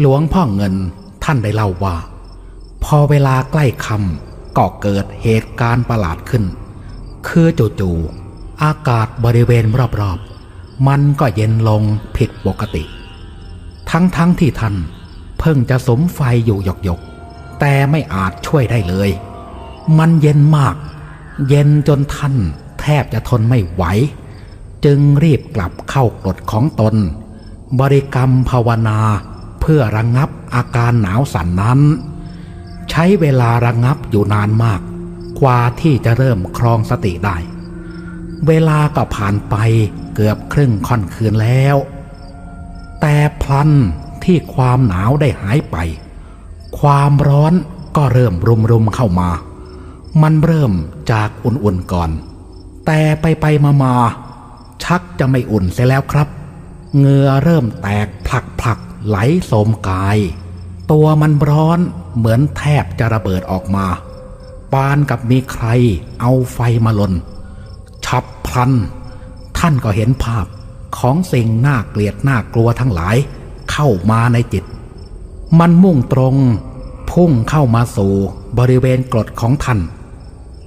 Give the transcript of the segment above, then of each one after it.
หลวงพ่อเงินท่านได้เล่าว่า พอเวลาใกล้คำก็เกิดเหตุการณ์ประหลาดขึ้น คือจู่ๆอากาศบริเวณรอบๆ มันก็เย็นลงผิดปกติ ทั้งๆทที่ท่านเพิ่งจะสมไฟอยู่หยกๆ แต่ไม่อาจช่วยได้เลย มันเย็นมาก เย็นจนท่านแทบจะทนไม่ไหว จึงรีบกลับเข้ากรดของตน บริกรรมภาวนา เพื่อระงงับอาการหนาวสั่นนั้น ใช้เวลาระงงับอยู่นานมาก กว่าที่จะเริ่มครองสติได้ เวลาก็ผ่านไปเกือบครึ่งค่อนคืนแล้ว แต่พลันที่ความหนาวได้หายไป ความร้อนก็เริ่มรุมๆเข้ามา มันเริ่มจากอุ่นๆก่อน แต่ไปไปมามาๆชักจะไม่อุ่นเสียแล้วครับ เหงื่อเริ่มแตกผลักผลัก ไหลโสมกาย ตัวมันร้อนเหมือนแทบจะระเบิดออกมา ปานกับมีใครเอาไฟมาลน ฉับพลัน ท่านก็เห็นภาพของสิ่งน่าเกลียดน่ากลัวทั้งหลายเข้ามาในจิต มันมุ่งตรง พุ่งเข้ามาสู่บริเวณกรดของท่าน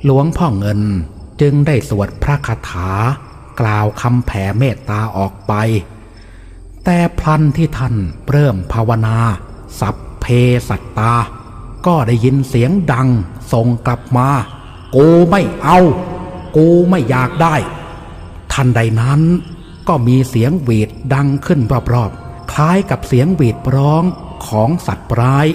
หลวงพ่อเงินจึงได้สวดพระคาถากล่าวคำแผ่เมตตาออกไป แต่พลันที่ท่านเริ่มภาวนา สัพเพสัตตา ก็ได้ยินเสียงดังส่งกลับมา กูไม่เอา กูไม่อยากได้ ทันใดนั้นก็มีเสียงหวีดดังขึ้นรอบๆ คล้ายกับเสียงหวีดร้องของสัตว์ร้าย